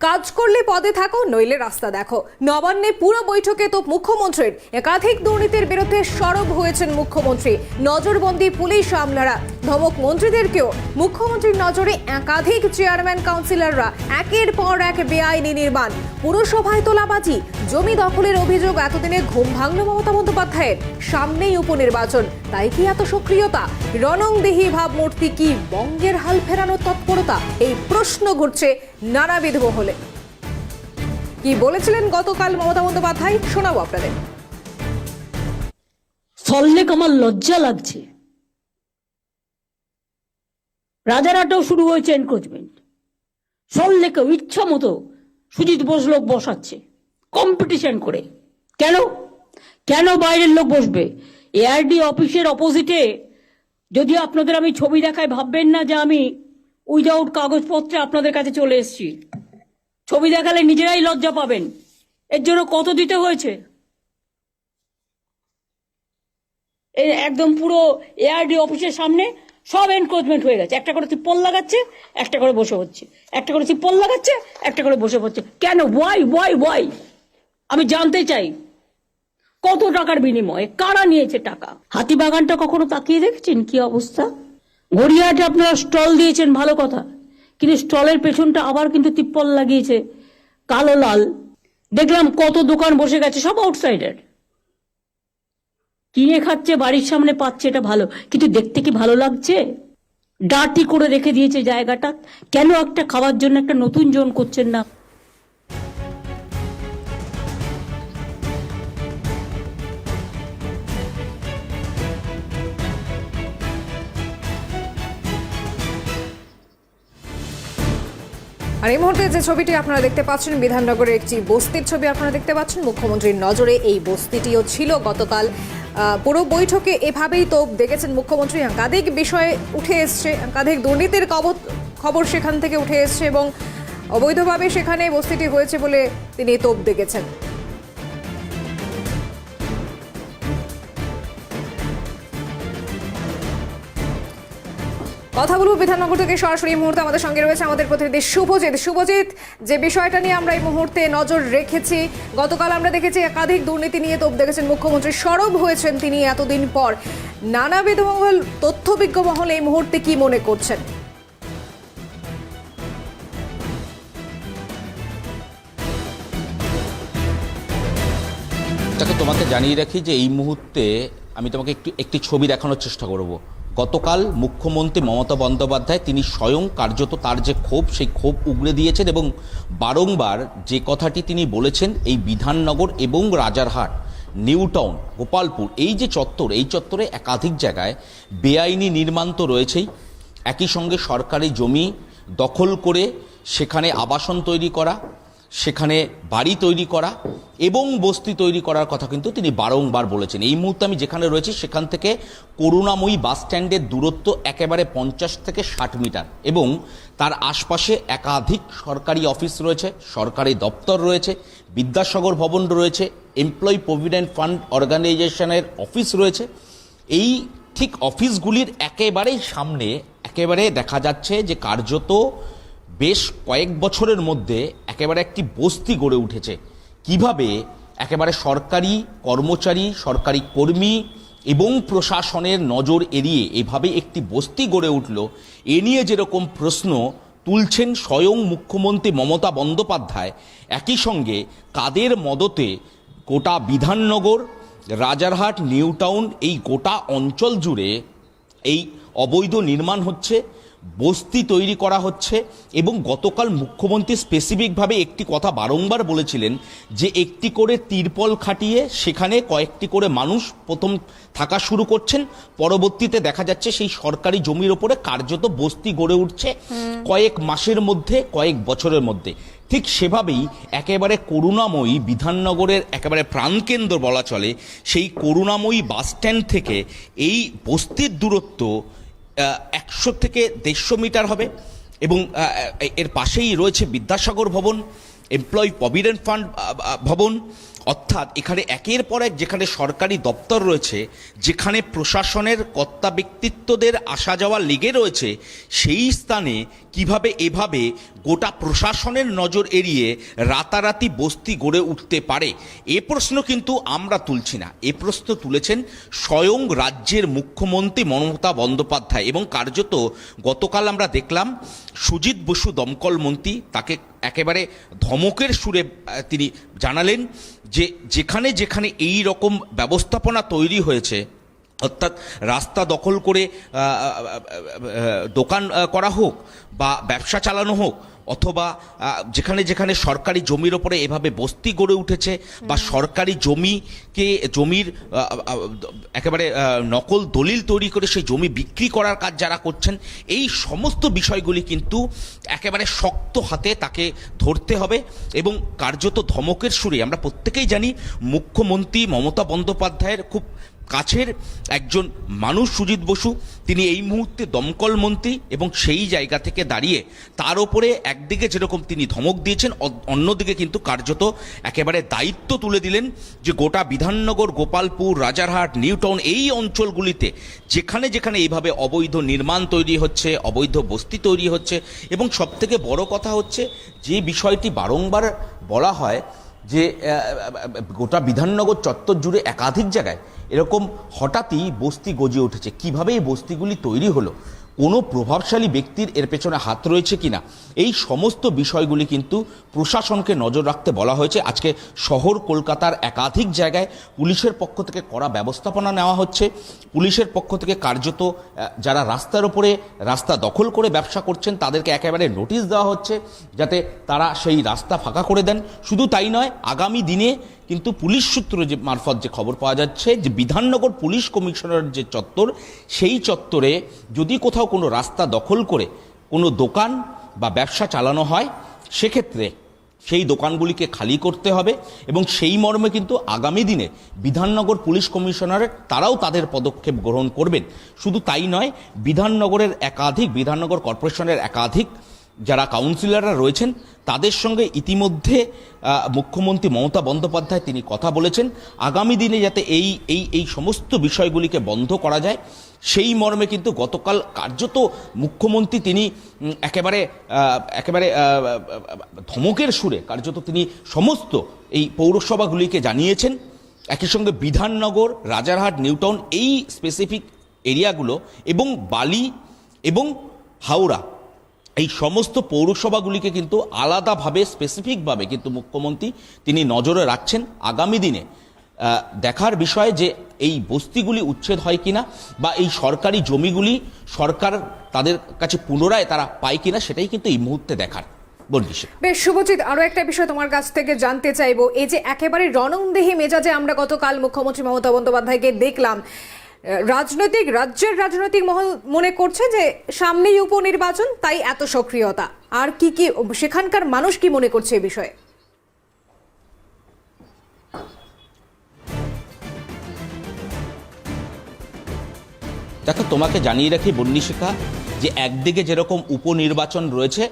কাজ করলে পদে থাকো, নইলে রাস্তা দেখো। নবান্নে পুরো বৈঠকে তো মুখ্যমন্ত্রীর। একাধিক দুর্নীতির বিরুদ্ধে সরব হয়েছেন মুখ্যমন্ত্রী। নজরবন্দি পুলিশ আমলারা। ধমক মন্ত্রীদেরকেও। মুখ্যমন্ত্রীর নজরে একাধিক চেয়ারম্যান কাউন্সিলররা। একের পর এক বেআইনি নির্মাণ। পুরসভায় তোলাবাজি। জমি দখলের অভিযোগ এতদিনে ঘুম ভাঙল মমতা বন্দ্যোপাধ্যায়ের। সামনেই উপনির্বাচন। তাই কি এত সক্রিয়তা? রণংদেহী ভাবমূর্তি কি বঙ্গের হাল ফেরানোর তৎপরতা এই প্রশ্ন ঘুরছে নানাবিধ মহলে। কি বলেছিলেন গতকাল মমতা বন্দ্যোপাধ্যায়? শোনাবো আপনাদের। সল্লেক আমার লজ্জা লাগছে। রাজারহাটেও শুরু হয়েছে এনক্রোচমেন্ট সল্লেকেও ইচ্ছা মতো সুজিত বোস লোক বসাচ্ছে কম্পিটিশন করে। কেন? কেন বাইরের লোক বসবে? এআরডি অফিসের অপোজিটে যদি আপনাদের আমি ছবি দেখায় ভাববেন না যে আমি উইদাউট কাগজপত্রে আপনাদের কাছে চলে এসেছি। ছবি দেখালে নিজেরাই লজ্জা পাবেন। এর জন্য কত দিতে হয়েছে? একদম পুরো এআরডি অফিসের সামনে সব এনক্রোচমেন্ট হয়ে গেছে। একটা করে তিপ্পল লাগাচ্ছে, একটা করে বসে হচ্ছে। একটা করে তিপ্পল লাগাচ্ছে, একটা করে বসে হচ্ছে। কেন? ওয়াই ওয়াই ওয়াই আমি জানতে চাই। কত টাকার বিনিময়ে? কারা নিয়েছে টাকা? হাতিবাগানটা কখনো তাকিয়ে দেখেছেন কি অবস্থা? গড়িয়াহাটে আপনারা স্টল দিয়েছেন, ভালো কথা। কিন্তু স্টলের পেছনটা আবার কিন্তু তিপ্পল লাগিয়েছে, কালো লাল। দেখলাম কত দোকান বসে গেছে, সব আউটসাইডার কিনে খাচ্ছে, বাড়ির সামনে পাচ্ছে, এটা ভালো। কিন্তু দেখতে কি ভালো লাগছে? ডাটি করে রেখে দিয়েছে জায়গাটা। কেন একটা খাওয়ার জন্য একটা নতুন জোন করছেন না? আর এই মুহূর্তে যে ছবিটি আপনারা দেখতে পাচ্ছেন, বিধাননগরের একটি বস্তির ছবি আপনারা দেখতে পাচ্ছেন। মুখ্যমন্ত্রীর নজরে এই বস্তিটিও ছিল গতকাল। পুরো বৈঠকে এভাবেই তো দেখেছেন মুখ্যমন্ত্রী। একাধিক বিষয়ে উঠে এসছে, একাধিক দুর্নীতির খবর সেখান থেকে উঠে এসছে এবং অবৈধভাবে সেখানে বস্তিটি হয়েছে বলে তিনি তোপ দেখেছেন। কথা বলব বিধাননগর থেকে সরাসরি এই মুহূর্তে আমাদের সঙ্গে রয়েছে আমাদের প্রতিনিধি শুভজিৎ। শুভজিৎ, যে বিষয়টা নিয়ে আমরা এই মুহূর্তে নজর রেখেছি, গতকাল আমরা দেখেছি একাধিক দুর্নীতি নিয়ে তোপ দেখেছেন মুখ্যমন্ত্রী। সরব হয়েছেন তিনি এতদিন পর। নানাবিধ মহল, তথ্যবিজ্ঞ মহল এই মুহূর্তে কি মনে করছেন? তাকে তোমাকে জানিয়ে রাখি যে এই মুহূর্তে আমি তোমাকে একটু, একটি ছবি দেখানোর চেষ্টা করব। গতকাল মুখ্যমন্ত্রী মমতা বন্দ্যোপাধ্যায় তিনি স্বয়ং কার্যত তার যে ক্ষোভ, সেই ক্ষোভ উগড়ে দিয়েছেন এবং বারংবার যে কথাটি তিনি বলেছেন, এই বিধাননগর এবং রাজারহাট নিউ টাউন গোপালপুর, এই যে চত্বর, এই চত্বরে একাধিক জায়গায় বেআইনি নির্মাণ তো রয়েছেই। একই সঙ্গে সরকারি জমি দখল করে সেখানে আবাসন তৈরি করা সেখানে বাড়ি তৈরি করা এবং বস্তি তৈরি করার কথা কিন্তু তিনি বারংবার বলেছেন। এই মুহূর্তে আমি যেখানে রয়েছি, সেখান থেকে করুণাময়ী বাস স্ট্যান্ডের দূরত্ব একেবারে পঞ্চাশ থেকে ষাট মিটার এবং তার আশপাশে একাধিক সরকারি অফিস রয়েছে, সরকারি দপ্তর রয়েছে, বিদ্যাসাগর ভবন রয়েছে, এমপ্লয়ি প্রভিডেন্ট ফান্ড অর্গানাইজেশনের অফিস রয়েছে। এই ঠিক অফিসগুলির একেবারেই সামনে, একেবারে দেখা যাচ্ছে যে কার্যত বেশ কয়েক বছরের মধ্যে একেবারে একটি বস্তি গড়ে উঠেছে। কীভাবে? একেবারে সরকারি কর্মচারী, সরকারি কর্মী এবং প্রশাসনের নজর এড়িয়ে এভাবে একটি বস্তি গড়ে উঠল, এ নিয়ে যেরকম প্রশ্ন তুলছেন স্বয়ং মুখ্যমন্ত্রী মমতা বন্দ্যোপাধ্যায়, একই সঙ্গে কাদের মদতে গোটা বিধাননগর, রাজারহাট নিউ টাউন এই গোটা অঞ্চল জুড়ে এই অবৈধ নির্মাণ হচ্ছে বস্তি তৈরি করা হচ্ছে এবং গতকাল মুখ্যমন্ত্রী স্পেসিফিকভাবে একটি কথা বারংবার বলেছিলেন যে একটি করে তিরপল খাটিয়ে সেখানে কয়েকটি করে মানুষ প্রথম থাকা শুরু করছেন। পরবর্তীতে দেখা যাচ্ছে সেই সরকারি জমির ওপরে কার্যত বস্তি গড়ে উঠছে কয়েক মাসের মধ্যে কয়েক বছরের মধ্যে। ঠিক সেভাবেই একেবারে করুণাময়ী বিধাননগরের একেবারে প্রাণকেন্দ্র বলা চলে সেই করুণাময়ী বাস স্ট্যান্ড থেকে এই বস্তির দূরত্ব একশো থেকে দেড়শো মিটার হবে এবং এর পাশেই রয়েছে বিদ্যাসাগর ভবন এমপ্লয়ি প্রভিডেন্ট ফান্ড ভবন অর্থাৎ এখানে একের পর এক যেখানে সরকারি দপ্তর রয়েছে, যেখানে প্রশাসনের কর্তা ব্যক্তিত্বদের আসা যাওয়া লেগে রয়েছে, সেই স্থানে কীভাবে এভাবে গোটা প্রশাসনের নজর এড়িয়ে রাতারাতি বস্তি গড়ে উঠতে পারে? এ প্রশ্ন কিন্তু আমরা তুলছি না। এ প্রশ্ন তুলেছেন স্বয়ং রাজ্যের মুখ্যমন্ত্রী মমতা বন্দ্যোপাধ্যায় এবং কার্যত গতকাল আমরা দেখলাম সুজিত বসু দমকল মন্ত্রী তাকে একেবারে ধমকের সুরে তিনি জানালেন যে যেখানে যেখানে এই রকম ব্যবস্থাপনা তৈরি হয়েছে অর্থাৎ রাস্তা দখল করে দোকান করা হোক বা ব্যবসা চালানো হোক অথবা যেখানে যেখানে সরকারি জমির ওপরে এভাবে বস্তি গড়ে উঠেছে বা সরকারি জমিকে জমির একেবারে নকল দলিল তৈরি করে সেই জমি বিক্রি করার কাজ যারা করছেন এই সমস্ত বিষয়গুলি কিন্তু একেবারে শক্ত হাতে তাকে ধরতে হবে এবং কার্যত ধমকের সুরে আমরা প্রত্যেকেই জানি মুখ্যমন্ত্রী মমতা বন্দ্যোপাধ্যায়ের খুব কাছের একজন মানুষ সুজিত বসু, তিনি এই মুহূর্তে দমকল মন্ত্রী এবং সেই জায়গা থেকে দাঁড়িয়ে তার ওপরে একদিকে যেরকম তিনি ধমক দিয়েছেন অন্যদিকে কিন্তু কার্যত একেবারে দায়িত্ব তুলে দিলেন যে গোটা বিধাননগর, গোপালপুর, রাজারহাট, নিউটাউন এই অঞ্চলগুলিতে যেখানে যেখানে এইভাবে অবৈধ নির্মাণ তৈরি হচ্ছে, অবৈধ বস্তি তৈরি হচ্ছে এবং সবথেকে বড় কথা হচ্ছে যে বিষয়টি বারংবার বলা হয় যে গোটা বিধাননগর চত্বর জুড়ে একাধিক জায়গায় এরকম হঠাৎই বস্তি গজিয়ে উঠেছে। কীভাবে এই বস্তিগুলি তৈরি হলো? কোনো প্রভাবশালী ব্যক্তির এর পেছনে হাত রয়েছে কিনা? এই সমস্ত বিষয়গুলি কিন্তু প্রশাসনকে নজর রাখতে বলা হয়েছে। আজকে শহর কলকাতার একাধিক জায়গায় পুলিশের পক্ষ থেকে কড়া ব্যবস্থাপনা নেওয়া হচ্ছে। পুলিশের পক্ষ থেকে কার্যত যারা রাস্তার ওপরে রাস্তা দখল করে ব্যবসা করছেন, তাদেরকে একেবারে নোটিশ দেওয়া হচ্ছে যাতে তারা সেই রাস্তা ফাঁকা করে দেন। শুধু তাই নয়, আগামী দিনে কিন্তু পুলিশ সূত্র যে মারফত যে খবর পাওয়া যাচ্ছে, যে বিধাননগর পুলিশ কমিশনার যে চত্বর, সেই চত্বরে যদি কোথাও কোনো রাস্তা দখল করে কোনো দোকান বা ব্যবসা চালানো হয়, সেক্ষেত্রে সেই দোকানগুলিকে খালি করতে হবে এবং সেই মর্মে কিন্তু আগামী দিনে বিধাননগর পুলিশ কমিশনারের তারাও তাদের পদক্ষেপ গ্রহণ করবেন। শুধু তাই নয়, বিধাননগরের একাধিক, বিধাননগর কর্পোরেশনের একাধিক যারা কাউন্সিলররা রয়েছেন, তাদের সঙ্গে ইতিমধ্যে মুখ্যমন্ত্রী মমতা বন্দ্যোপাধ্যায় তিনি কথা বলেছেন। আগামী দিনে যাতে এই এই এই সমস্ত বিষয়গুলিকে বন্ধ করা যায়, সেই মর্মে কিন্তু গতকাল কার্যত মুখ্যমন্ত্রী তিনি একেবারে একেবারে ধমকের সুরে কার্যত তিনি সমস্ত এই পৌরসভাগুলিকে জানিয়েছেন। একই সঙ্গে বিধাননগর, রাজারহাট, নিউটাউন এই স্পেসিফিক এরিয়াগুলো এবং বালি এবং হাওড়া এই সমস্ত পৌরসভাগুলিকে কিন্তু আলাদাভাবে স্পেসিফিকভাবে কিন্তু মুখ্যমন্ত্রী তিনি নজরে রাখছেন আগামী দিনে। দেখার বিষয় যে এই বস্তিগুলি উচ্ছেদ হয় কিনা বা এই সরকারি জমিগুলি সরকার তাদের কাছে পুনরায় তারা পায় কিনা সেটাই কিন্তু এই মুহূর্তে দেখার। বেশ, শুভজিৎ, আরও একটা বিষয় তোমার কাছ থেকে জানতে চাইব। এই যে একেবারে রণংদেহী মেজাজে আমরা গতকাল মুখ্যমন্ত্রী মমতা বন্দ্যোপাধ্যায়কে দেখলাম। রাজনৈতিক, রাজ্যের রাজনৈতিক মহল মনে করছে যে সামনেই উপনির্বাচন, তাই এত সক্রিয়তা। আর কি কি, সেখানকার মানুষ কি মনে করছে এ বিষয়ে? দেখো, তোমাকে জানিয়ে রাখি বন্নিশিখা যে একদিকে যেরকম উপনির্বাচন রয়েছে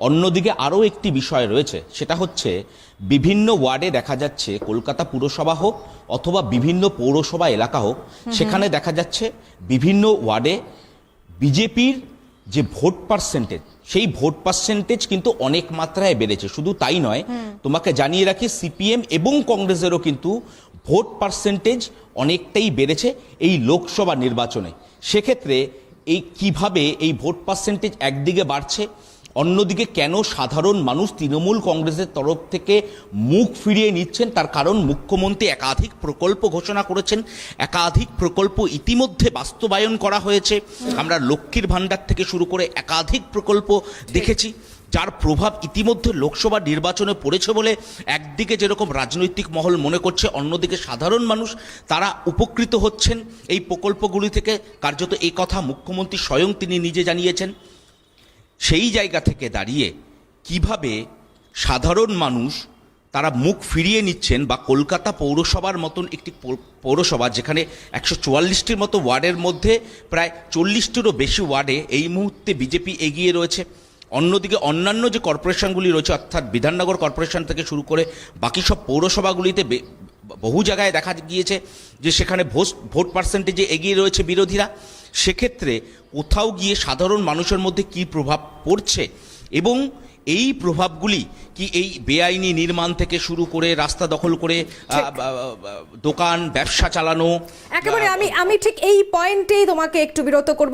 অন্যদিকে আরও একটি বিষয় রয়েছে সেটা হচ্ছে বিভিন্ন ওয়ার্ডে দেখা যাচ্ছে কলকাতা পুরসভা হোক অথবা বিভিন্ন পৌরসভা এলাকা হোক সেখানে দেখা যাচ্ছে বিভিন্ন ওয়ার্ডে বিজেপির যে ভোট পার্সেন্টেজ সেই ভোট পার্সেন্টেজ কিন্তু অনেক মাত্রায় বেড়েছে শুধু তাই নয় তোমাকে জানিয়ে রাখি সিপিএম এবং কংগ্রেসেরও কিন্তু ভোট পার্সেন্টেজ অনেকটাই বেড়েছে এই লোকসভা নির্বাচনে। সেক্ষেত্রে এই কীভাবে এই ভোট পার্সেন্টেজ একদিকে বাড়ছে অন্যদিকে কেন সাধারণ মানুষ তৃণমূল কংগ্রেসের তরফ থেকে মুখ ফিরিয়ে নিচ্ছেন? তার কারণ মুখ্যমন্ত্রী একাধিক প্রকল্প ঘোষণা করেছেন। একাধিক প্রকল্প ইতিমধ্যে বাস্তবায়ন করা হয়েছে। আমরা লক্ষ্মীর ভাণ্ডার থেকে শুরু করে একাধিক প্রকল্প দেখেছি। যার প্রভাব ইতিমধ্যে লোকসভা নির্বাচনে পড়েছে বলে একদিকে যেরকম রাজনৈতিক মহল মনে করছে, অন্যদিকে সাধারণ মানুষ তারা উপকৃত হচ্ছেন। এই প্রকল্পগুলি থেকে কার্যত এই কথা মুখ্যমন্ত্রী স্বয়ং তিনি নিজে জানিয়েছেন। সেই জায়গা থেকে দাঁড়িয়ে কীভাবে সাধারণ মানুষ তারা মুখ ফিরিয়ে নিচ্ছেন বা কলকাতা পৌরসভার মতন একটি পৌরসভা যেখানে একশো চুয়াল্লিশটির মতো ওয়ার্ডের মধ্যে প্রায় চল্লিশটিরও বেশি ওয়ার্ডে এই মুহূর্তে বিজেপি এগিয়ে রয়েছে। অন্যদিকে অন্যান্য যে কর্পোরেশনগুলি রয়েছে, অর্থাৎ বিধাননগর কর্পোরেশন থেকে শুরু করে বাকি সব পৌরসভাগুলিতে বহু জায়গায় দেখা গিয়েছে যে সেখানে ভোট ভোট পার্সেন্টেজে এগিয়ে রয়েছে বিরোধীরা। সেক্ষেত্রে কোথাও গিয়ে সাধারণ মানুষের মধ্যে কী প্রভাব পড়ছে এবং এই প্রভাবগুলি কি এই বেআইনি নির্মাণ থেকে শুরু করে রাস্তা দখল করে দোকান ব্যবসা চালানো একেবারে আমি আমি ঠিক এই পয়েন্টেই তোমাকে একটু বিরত করব।